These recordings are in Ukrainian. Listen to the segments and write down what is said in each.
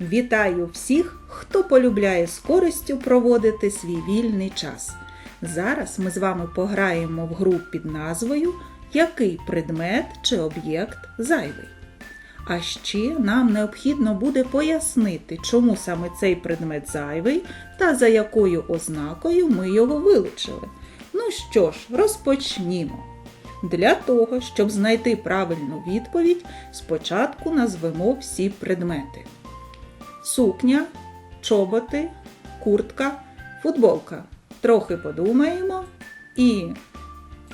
Вітаю всіх, хто полюбляє з користю проводити свій вільний час. Зараз ми з вами пограємо в гру під назвою Який предмет чи об'єкт зайвий. А ще нам необхідно буде пояснити, чому саме цей предмет зайвий та за якою ознакою ми його вилучили. Ну що ж, розпочнімо. Для того, щоб знайти правильну відповідь, спочатку назвемо всі предмети: сукня, чоботи, куртка, футболка. Трохи подумаємо. І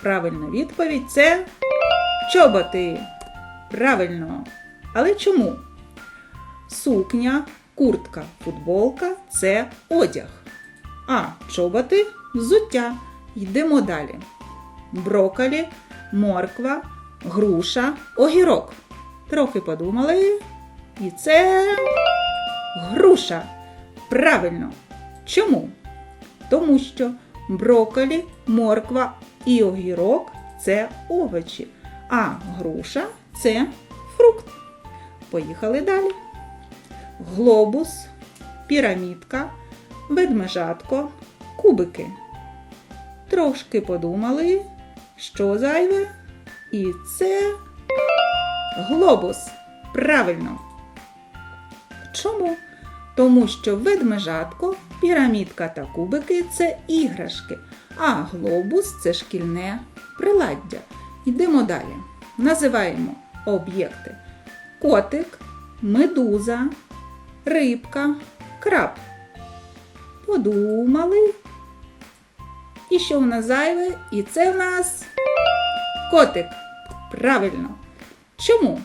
правильна відповідь це чоботи. Правильно. Але чому? Сукня, куртка, футболка це одяг. А чоботи взуття. Йдемо далі. Броколі, морква, груша, огірок. Трохи подумали. І це груша. Правильно. Чому? Тому що броколі, морква і огірок це овочі, а груша це фрукт. Поїхали далі. Глобус, пірамідка, ведмежатко, кубики. Трошки подумали, що зайве. І це глобус. Правильно. Чому? Тому що ведмежатко, пірамідка та кубики це іграшки, а глобус це шкільне приладдя. Йдемо далі. Називаємо об'єкти: котик, медуза, рибка, краб. Подумали. І що в нас зайве? І це в нас котик. Правильно. Чому?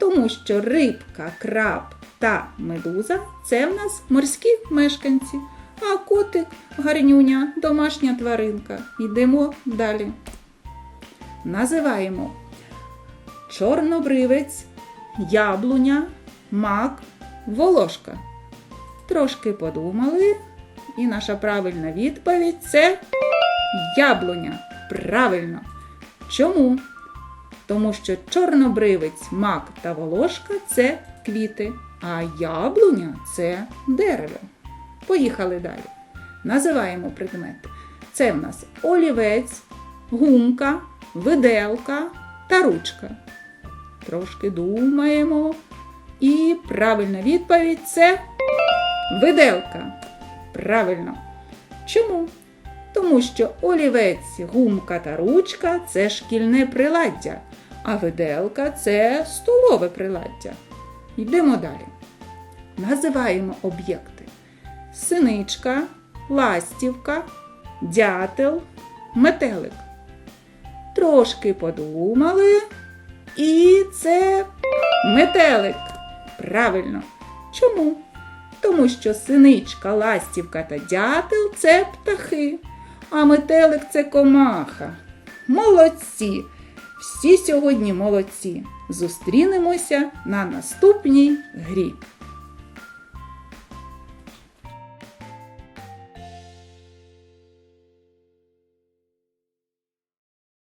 Тому що рибка, краб та медуза це в нас морські мешканці, а котик гарнюня, домашня тваринка. Йдемо далі. Називаємо чорнобривець, яблуня, мак, волошка. Трошки подумали, і наша правильна відповідь це яблуня. Правильно. Чому? Тому що чорнобривець, мак та волошка це квіти, а яблуня це дерево. Поїхали далі. Називаємо предмети. Це в нас олівець, гумка, виделка та ручка. Трошки думаємо. І правильна відповідь це виделка. Правильно. Чому? Тому що олівець, гумка та ручка це шкільне приладдя, а виделка це столове приладдя. Йдемо далі. Називаємо об'єкти: синичка, ластівка, дятел, метелик. Трошки подумали. І це метелик. Правильно. Чому? Тому що синичка, ластівка та дятел це птахи, а метелик це комаха. Молодці! Всі сьогодні молодці! Зустрінемося на наступній грі.